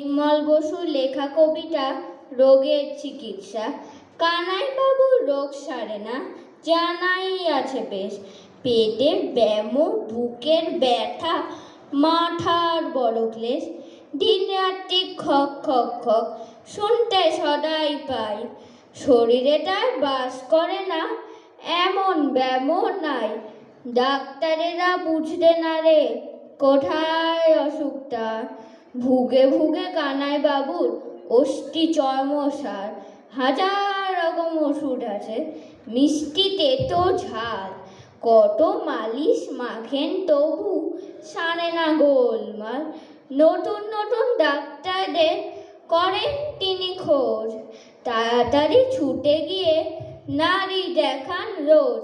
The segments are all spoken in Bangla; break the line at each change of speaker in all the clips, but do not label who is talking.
নির্মল বসুর লেখা কবিতা, রোগের চিকিৎসা। কানাই বাবু রোগ সারে না, জানাই আছে বেশ। পেটের ব্যামো বুকের ব্যথা, মাথার বড় ক্লেশ। দিন রাত্রি খক খক খক, শুনতে সদাই পাই। শরীরে তার বাস করে না, এমন ব্যামো নাই। ডাক্তারেরা বুঝতে না রে, কোথায় অসুখটা? ভুগে ভুগে কানাই বাবুর অষ্টি চর্মসার। হাজার রকম ওষুধ আছে, মিষ্টি তেতো ঝাল, কত মালিশ মাখেন তবু সারে না গোলমাল। নতুন নতুন ডাক্তারদের করেন তিনি খোঁজ, তাড়াতাড়ি ছুটে গিয়ে নারী দেখান রোজ।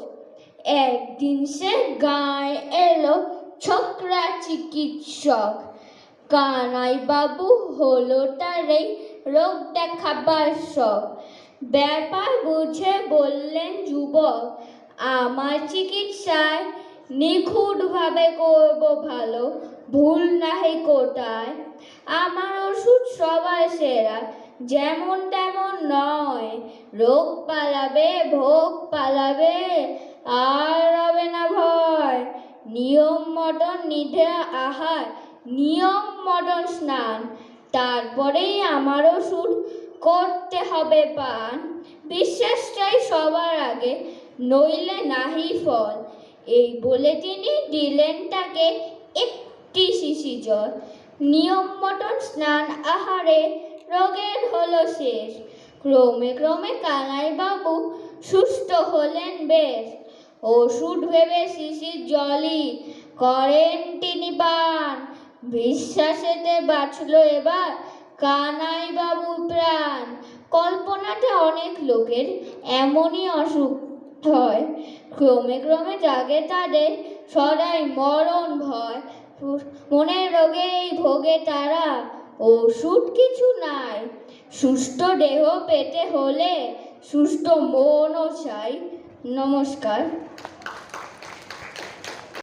একদিন সে গায়ে এলো ছোকরা চিকিৎসক কানাই বাবু হলো তার রোগ দেখাবার শখ। ব্যাপার বুঝে বললেন যুবক, আমার চিকিৎসায় নিখুঁতভাবে করব ভালো, ভুল নাহি কোটায়। আমার ওষুধ সবার সেরা, যেমন তেমন নয়। রোগ পালাবে, ভোগ পালাবে, আর হবে না ভয়। নিয়ম মতন নিধে আহার নিয়ম মতন স্নান, তারপরেই আমারও ওষুধ করতে হবে পান। বিশ্বাস চাই সবার আগে, নইলে নাহি ফল। এই বলে তিনি দিলেন তাকে একটি শিশি জল নিয়ম মটন স্নান আহারে, রোগের হলো শেষ। ক্রমে ক্রমে কানাই বাবু সুস্থ হলেন বেশ। ওষুধ ভেবে শিশির জলই করেন তিনি পান বিশ্বাসেতে বাঁচল এবার কানাই বাবু প্রাণ। কল্পনাতে অনেক লোকের এমনই অসুখ হয়। ক্রমে ক্রমে জাগে তাদের সদাই মরণ ভয়। মনের রোগেই ভোগে তারা। ওষুধ কিছু নাই। সুস্থ দেহ পেতে হলে সুস্থ মনও চাই। নমস্কার।